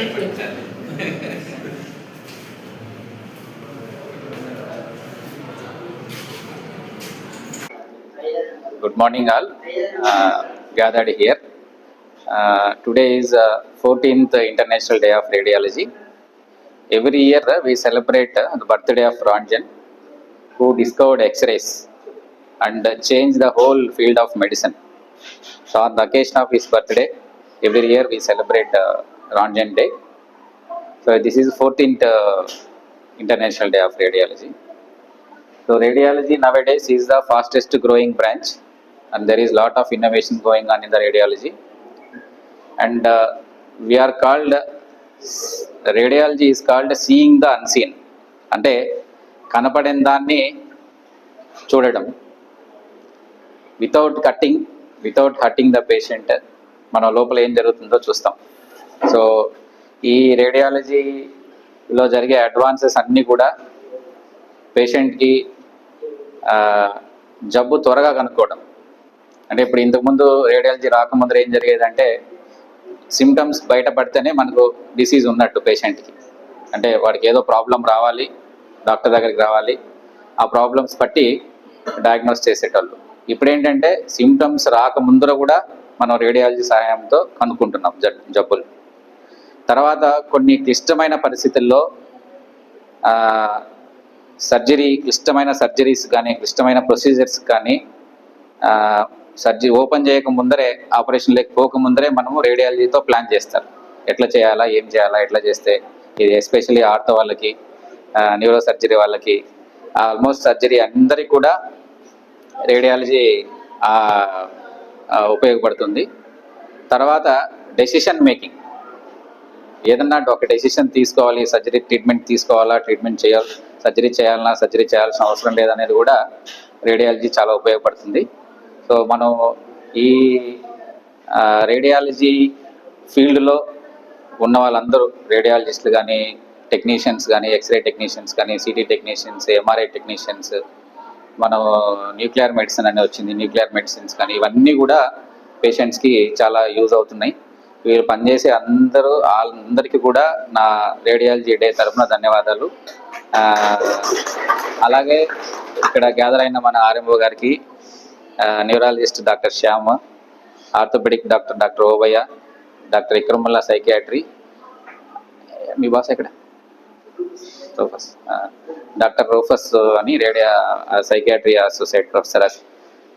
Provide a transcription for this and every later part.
Good morning, all uh, gathered here. Uh, today is uh, 14th International Day of Radiology. Every year uh, we celebrate uh, the birthday of Ranjan, who discovered X-rays and uh, changed the whole field of medicine. So on the occasion of his birthday, every year we celebrate uh, Roentgen day so this is fourteenth international day of radiology so radiology nowadays is the fastest growing branch and there is lot of innovation going on in the radiology and we are called radiology is called seeing the unseen అంటే కనపడిన దాన్ని చూడడం. Without cutting without hurting the patient మన లోపల ఏం జరుగుతుందో చూస్తాం. So ఈ రేడియాలజీలో జరిగే అడ్వాన్సెస్ అన్నీ కూడా పేషెంట్కి జబ్బు త్వరగా కనుక్కోవడం. అంటే ఇప్పుడు ఇంతకుముందు రేడియాలజీ రాకముందు ఏం జరిగేదంటే సిమ్టమ్స్ బయటపడితేనే మనకు డిసీజ్ ఉన్నట్టు పేషెంట్కి అంటే వాడికి ఏదో ప్రాబ్లం రావాలి డాక్టర్ దగ్గరికి రావాలి ఆ ప్రాబ్లమ్స్ బట్టి డయాగ్నోస్ చేసేటోళ్ళు. ఇప్పుడు ఏంటంటే సిమ్టమ్స్ రాకముందర కూడా మనం రేడియాలజీ సహాయంతో కనుక్కుంటున్నాం జబ్బులు తర్వాత కొన్ని క్లిష్టమైన పరిస్థితుల్లో సర్జరీ క్లిష్టమైన సర్జరీస్ కానీ క్లిష్టమైన ప్రొసీజర్స్ కానీ సర్జరీ ఓపెన్ చేయక ముందరే ఆపరేషన్ లేకపోక ముందరే మనము రేడియాలజీతో ప్లాన్ చేస్తారు. ఎట్లా చేయాలా ఏం చేయాలా ఎట్లా చేస్తే ఇది ఎస్పెషల్లీ ఆర్థో వాళ్ళకి న్యూరో సర్జరీ వాళ్ళకి ఆల్మోస్ట్ సర్జరీ అందరికీ కూడా రేడియాలజీ ఉపయోగపడుతుంది. తర్వాత డెసిషన్ మేకింగ్. ఏదన్నా ఒక డెసిషన్ తీసుకోవాలి సర్జరీ ట్రీట్మెంట్ తీసుకోవాలా ట్రీట్మెంట్ చేయాలి సర్జరీ చేయాలన్నా సర్జరీ చేయాల్సిన అవసరం లేదనేది కూడా రేడియాలజీ చాలా ఉపయోగపడుతుంది. సో మనం ఈ రేడియాలజీ ఫీల్డ్లో ఉన్న వాళ్ళందరూ రేడియాలజిస్టులు కానీ టెక్నీషియన్స్ కానీ ఎక్స్రే టెక్నీషియన్స్ కానీ సిటీ టెక్నీషియన్స్ ఎంఆర్ఐ టెక్నీషియన్స్ మనం న్యూక్లియర్ మెడిసిన్ అని వచ్చింది న్యూక్లియర్ మెడిసిన్స్ కానీ ఇవన్నీ కూడా పేషెంట్స్కి చాలా యూజ్ అవుతున్నాయి. వీరు పనిచేసే అందరూ అందరికీ కూడా నా రేడియాలజీ డే తరఫున ధన్యవాదాలు. అలాగే ఇక్కడ గ్యాదర్ అయిన మన ఆర్ఎంఓ గారికి neurologist doctor Shyam orthopaedic doctor doctor Obaiah doctor Ikramullah psychiatry. మీ బాస్ ఎక్కడ? రోఫస్. డాక్టర్ రోఫస్ అని రేడియా సైకియాట్రీ అసోసియేట్ ప్రొఫెసర్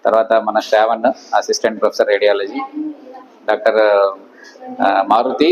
తర్వాత మన Shravan assistant professor radiology. Doctor ఆ, మారుతి